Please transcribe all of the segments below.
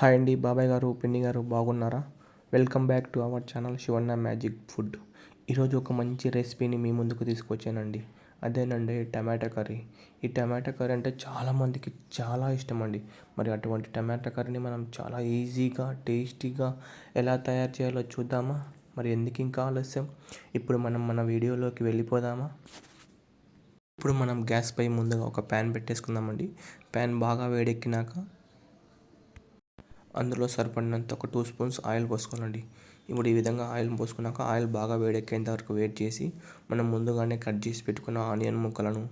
Hi అండి బాబాయ్ గారు పిన్ని గారు బాగున్నారా? Welcome back to our channel Shivanna magic food. ఈరోజు ఒక మంచి రెసిపీని మీ ముందుకు తీసుకొచ్చానండి. అదేనండి టమాటా కర్రీ. ఈ టమాటా కర్రీ అంటే చాలామందికి చాలా ఇష్టం అండి మరి అటువంటి టమాటా కర్రీని మనం చాలా ఈజీగా టేస్టీగా ఎలా తయారు చేయాలో చూద్దామా? మరి ఎందుకు ఇంకా ఆలస్యం? ఇప్పుడు మనం మన వీడియోలోకి వెళ్ళిపోదామా? ఇప్పుడు మనం గ్యాస్ పై ముందుగా ఒక ప్యాన్ పెట్టేసుకుందామండి. ప్యాన్ బాగా వేడెక్కినాక అందులో సరిపడినంత ఒక టూ స్పూన్స్ ఆయిల్ పోసుకోవాలండి. ఇప్పుడు ఈ విధంగా ఆయిల్ పోసుకున్నాక ఆయిల్ బాగా వేడెక్కేంత వరకు వెయిట్ చేసి మనం ముందుగానే కట్ చేసి పెట్టుకున్న ఆనియన్ ముక్కలను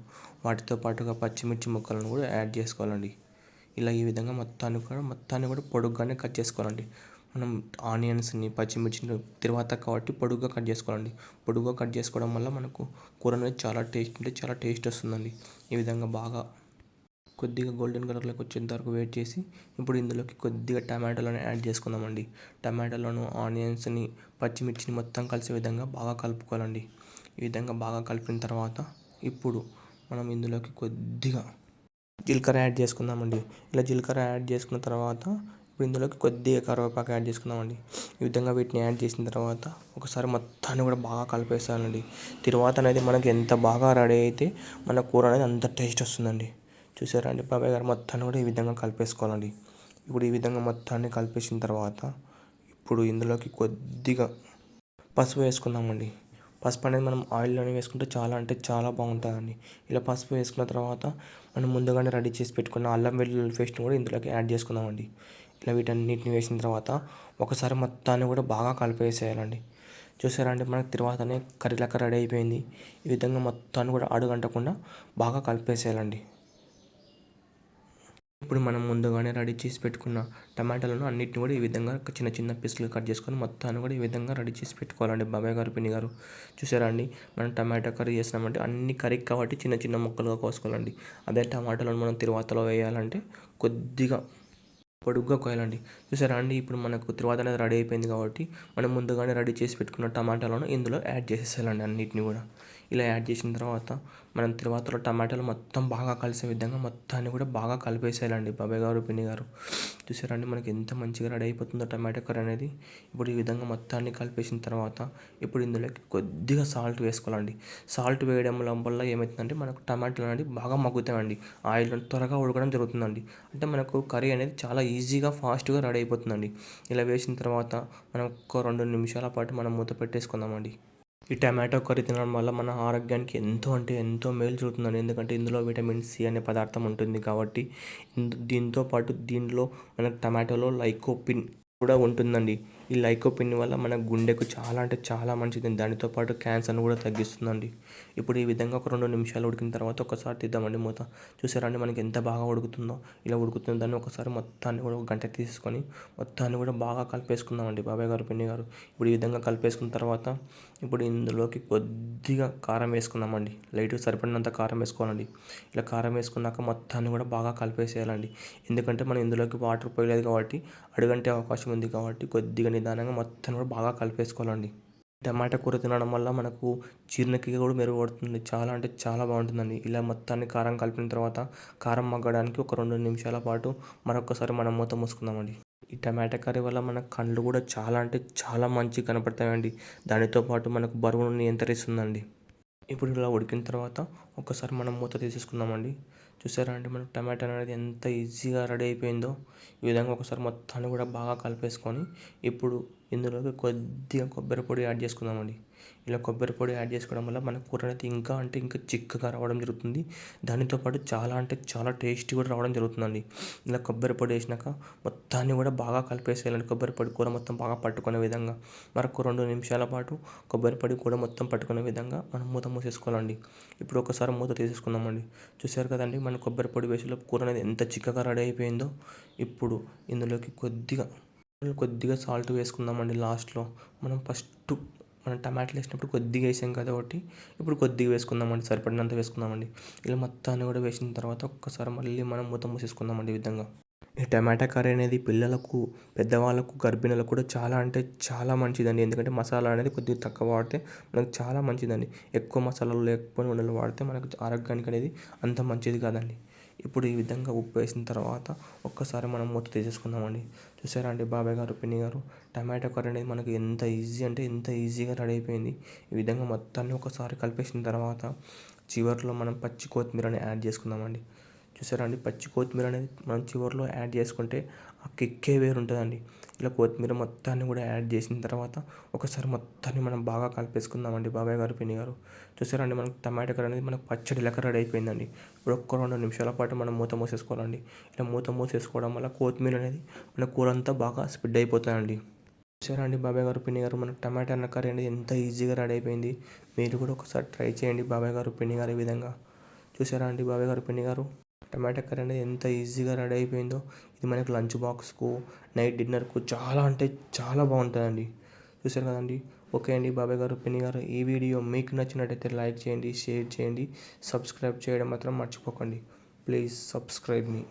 వాటితో పాటుగా పచ్చిమిర్చి ముక్కలను కూడా యాడ్ చేసుకోవాలండి. ఇలా ఈ విధంగా మొత్తాన్ని కూడా మొత్తాన్ని కూడా పొడుగ్గానే కట్ చేసుకోవాలండి. మనం ఆనియన్స్ని పచ్చిమిర్చిని తర్వాత కాబట్టి పొడుగ్గా కట్ చేసుకోవాలండి. పొడుగ్గా కట్ చేసుకోవడం వల్ల మనకు కూర అనేది చాలా టేస్ట్ అంటే చాలా టేస్ట్ వస్తుందండి. ఈ విధంగా బాగా కొద్దిగా గోల్డెన్ కలర్లోకి వచ్చేంత వరకు వెయిట్ చేసి ఇప్పుడు ఇందులోకి కొద్దిగా టమాటాలను యాడ్ చేసుకుందామండి. టమాటాలను ఆనియన్స్ని పచ్చిమిర్చిని మొత్తం కలిసే విధంగా బాగా కలుపుకోవాలండి. ఈ విధంగా బాగా కలిపిన తర్వాత ఇప్పుడు మనం ఇందులోకి కొద్దిగా జీలకర్ర యాడ్ చేసుకుందామండి. ఇలా జీలకర్ర యాడ్ చేసుకున్న తర్వాత ఇప్పుడు ఇందులోకి కొద్దిగా కరివేపాకు యాడ్ చేసుకుందామండి. ఈ విధంగా వీటిని యాడ్ చేసిన తర్వాత ఒకసారి మొత్తాన్ని కూడా బాగా కలిపేసాలండి తర్వాత అనేది మనకి ఎంత బాగా రెడీ అయితే మన కూర అనేది అంత టేస్ట్ వస్తుందండి. చూసారా అండి బాబాయ్ గారు మొత్తాన్ని కూడా ఈ విధంగా కలిపేసుకోవాలండి. ఇప్పుడు ఈ విధంగా మొత్తాన్ని కలిపేసిన తర్వాత ఇప్పుడు ఇందులోకి కొద్దిగా పసుపు వేసుకుందామండి. పసుపు అనేది మనం ఆయిల్లోనే వేసుకుంటే చాలా అంటే చాలా బాగుంటుందండి. ఇలా పసుపు వేసుకున్న తర్వాత మనం ముందుగానే రెడీ చేసి పెట్టుకున్న అల్లం వెల్లుల్లి పేస్ట్ని కూడా ఇందులోకి యాడ్ చేసుకుందామండి. ఇలా వీటన్నిటిని వేసిన తర్వాత ఒకసారి మొత్తాన్ని కూడా బాగా కలిపేసేయాలండి. చూసారా అండి మనకి తర్వాతనే కర్రీ లెక్క రెడీ అయిపోయింది. ఈ విధంగా మొత్తాన్ని కూడా అడుగంటకుండా బాగా కలిపేసేయాలండి. ఇప్పుడు మనం ముందుగానే రెడీ చేసి పెట్టుకున్న టమాటాలను అన్నిటిని కూడా ఈ విధంగా చిన్న చిన్న పీసులు కట్ చేసుకొని మొత్తాన్ని కూడా ఈ విధంగా రెడీ చేసి పెట్టుకోవాలండి. బాబాయ్ గారు పిన్ని గారు చూసారా అండి? మనం టమాటా కర్రీ చేసినామంటే అన్ని కర్రీ కాబట్టి చిన్న చిన్న ముక్కలుగా కోసుకోవాలండి. అదే టమాటాలను మనం తిరువాతలో వేయాలంటే కొద్దిగా పొడుగ్గా కోయాలండి. చూసారా అండి? ఇప్పుడు మనకు తిరువాత అనేది రెడీ అయిపోయింది కాబట్టి మనం ముందుగానే రెడీ చేసి పెట్టుకున్న టమాటాలను ఇందులో యాడ్ చేసేసాలండి అన్నిటిని కూడా. ఇలా యాడ్ చేసిన తర్వాత మనం తర్వాతలో టమాటాలు మొత్తం బాగా కలిసే విధంగా మొత్తాన్ని కూడా బాగా కలిపేసేయాలండి. బాబాయ్ గారు పిన్ని గారు. చూసారండి మనకి ఎంత మంచిగా రెడీ అయిపోతుందో టమాటా కర్రీ అనేది. ఇప్పుడు ఈ విధంగా మొత్తాన్ని కలిపేసిన తర్వాత ఇప్పుడు ఇందులోకి కొద్దిగా సాల్ట్ వేసుకోవాలండి. సాల్ట్ వేయడం వల్ల ఏమవుతుందంటే మనకు టమాటాలు అనేది బాగా మగ్గుతాయండి. ఆయిల్ త్వరగా ఉడకడం జరుగుతుందండి. అంటే మనకు కర్రీ అనేది చాలా ఈజీగా ఫాస్ట్గా రెడీ అయిపోతుందండి. ఇలా వేసిన తర్వాత మనం ఒక రెండు నిమిషాల పాటు మనం మూత పెట్టేసుకుందామండి. ఈ టమాటో కర్రీ తినడం వల్ల మన ఆరోగ్యానికి ఎంతో అంటే ఎంతో మేలు జరుగుతుందండి. ఎందుకంటే ఇందులో విటమిన్ సి అనే పదార్థం ఉంటుంది కాబట్టి దీంతో పాటు దీనిలో మనకు టమాటోలో లైకోపిన్ కూడా ఉంటుందండి. ఈ లైకోపిన్ వల్ల మన గుండెకు చాలా అంటే చాలా మంచిది. దానితో పాటు క్యాన్సర్ను కూడా తగ్గిస్తుందండి. ఇప్పుడు ఈ విధంగా ఒక రెండు నిమిషాలు ఉడికిన తర్వాత ఒకసారి తీద్దామండి మూత. చూసారండి మనకి ఎంత బాగా ఉడుకుతుందో? ఇలా ఉడుకుతుందో దాన్ని ఒకసారి మొత్తాన్ని కూడా ఒక గంట తీసుకొని మొత్తాన్ని కూడా బాగా కలిపేసుకుందామండి బాబాయ్ గారు పిన్ని గారు. ఇప్పుడు ఈ విధంగా కలిపేసుకున్న తర్వాత ఇప్పుడు ఇందులోకి కొద్దిగా కారం వేసుకుందామండి. లైట్ సరిపడినంత కారం వేసుకోవాలండి. ఇలా కారం వేసుకున్నాక మొత్తాన్ని కూడా బాగా కలిపేసేయాలండి. ఎందుకంటే మనం ఇందులోకి వాటర్ పోయలేదు కాబట్టి అడుగంటే అవకాశం ఉంది కాబట్టి కొద్దిగా నిదానంగా మొత్తం కూడా బాగా కలిపేసుకోవాలండి. టమాటా కూర తినడం వల్ల మనకు జీర్ణక్రియ కూడా మెరుగుపడుతుంది. చాలా అంటే చాలా బాగుంటుందండి. ఇలా మొత్తాన్ని కారం కలిపిన తర్వాత కారం మగ్గడానికి ఒక రెండు నిమిషాల పాటు మరొకసారి మనం మూత మూసుకుందామండి. ఈ టమాటా కర్రీ వల్ల మన కళ్ళు కూడా చాలా అంటే చాలా మంచి కనపడతాయండి. దానితో పాటు మనకు బరువును నియంత్రిస్తుందండి. ఇప్పుడు ఇలా ఉడికిన తర్వాత ఒకసారి మనం మూత తీసేసుకుందామండి. చూసారా అండి మనం టమాటా అనేది ఎంత ఈజీగా రెడీ అయిపోయిందో. ఈ విధంగా ఒకసారి మొత్తాన్ని కూడా బాగా కలిపేసుకొని ఇప్పుడు ఇందులోకి కొద్దిగా కొబ్బరి పొడి యాడ్ చేసుకుందామండి. ఇలా కొబ్బరి పొడి యాడ్ చేసుకోవడం వల్ల మన కూర అనేది ఇంకా అంటే ఇంకా చిక్కగా రావడం జరుగుతుంది. దానితో పాటు చాలా అంటే చాలా టేస్టీ కూడా రావడం జరుగుతుందండి. ఇలా కొబ్బరి పొడి వేసినాక మొత్తాన్ని కూడా బాగా కలిపేసేయాలండి. కొబ్బరి పొడి కూర మొత్తం బాగా పట్టుకునే విధంగా. మరొక రెండు నిమిషాల పాటు కొబ్బరి పొడి కూడా మొత్తం పట్టుకునే విధంగా మనం మూత మూసేసుకోవాలండి. ఇప్పుడు ఒకసారి మూత తీసేసుకుందామండి. చూసారు కదండి మన కొబ్బరి పొడి వేసేలో కూర అనేది ఎంత చిక్కగా రెడీ అయిపోయిందో. ఇప్పుడు ఇందులోకి కొద్దిగా కొద్దిగా సాల్ట్ వేసుకుందామండి లాస్ట్లో. మనం ఫస్ట్ మనం టమాటాలు వేసినప్పుడు కొద్దిగా వేసాం కాబట్టి ఇప్పుడు కొద్దిగా వేసుకుందామండి సరిపడినంత వేసుకుందామండి. ఇలా మొత్తాన్ని కూడా వేసిన తర్వాత ఒక్కసారి మళ్ళీ మనం మూత మూసేసుకుందామండి ఈ విధంగా. ఈ టమాటా కర్రీ అనేది పిల్లలకు పెద్దవాళ్ళకు గర్భిణులకు కూడా చాలా అంటే చాలా మంచిదండి. ఎందుకంటే మసాలా అనేది కొద్దిగా తక్కువ వాడితే మనకు చాలా మంచిదండి. ఎక్కువ మసాలాలు లేకపోయినా ఉండలు వాడితే మనకు ఆరోగ్యానికి అనేది అంత మంచిది కాదండి. ఇప్పుడు ఈ విధంగా ఉప్పు వేసిన తర్వాత ఒక్కసారి మనం మూత తీసేసుకుందామండి. చూసారా అండి బాబాయ్ గారు పిన్ని గారు? టమాటో కర్రీ అనేది మనకి ఎంత ఈజీ అంటే ఎంత ఈజీగా రెడీ అయిపోయింది. ఈ విధంగా మొత్తాన్ని ఒకసారి కలిపేసిన తర్వాత చివరిలో మనం పచ్చి కొత్తిమీరని యాడ్ చేసుకుందామండి. చూసారా అండి? పచ్చి కొత్తిమీర అనేది మనం చివరిలో యాడ్ చేసుకుంటే ఆ కిక్కే వేరు ఉంటుందండి ఇలా కొత్తిమీర మొత్తాన్ని కూడా యాడ్ చేసిన తర్వాత ఒకసారి మొత్తాన్ని మనం బాగా కలిపేసుకుందామండి బాబాయ్ గారు పిన్ని గారు. చూసారా అండి? మనకు టమాటా కర్రీ అనేది మనకు పచ్చడి లెక్క రెడీ అయిపోయిందండి. ఇప్పుడు ఒక్క రెండు నిమిషాల పాటు మనం మూత మూసేసుకోవాలండి. ఇలా మూత మూసేసుకోవడం వల్ల కొత్తిమీర అనేది మన కూర అంతా బాగా స్ప్రెడ్ అయిపోతుందండి. చూసారా అండి? బాబాయ్ గారు పిన్ని గారు మనకు టమాటా అన్న కర్రీ అనేది ఎంత ఈజీగా రెడీ అయిపోయింది. మీరు కూడా ఒకసారి ట్రై చేయండి బాబాయ్ గారు పిన్ని గారు ఈ విధంగా. చూసారా అండి? బాబాయ్ గారు పిన్ని గారు. టమాటా కర్రీ అనేది ఎంత ఈజీగా రెడీ అయిపోయిందో. ఇది మనకి లంచ్ బాక్స్కు నైట్ డిన్నర్కు చాలా అంటే చాలా బాగుంటుందండి. చూసారు కదండి? ఓకే అండి బాబాయ్ గారు పిన్ని గారు ఈ వీడియో మీకు నచ్చినట్టయితే లైక్ చేయండి షేర్ చేయండి సబ్స్క్రైబ్ చేయడం మాత్రం మర్చిపోకండి. Please subscribe me.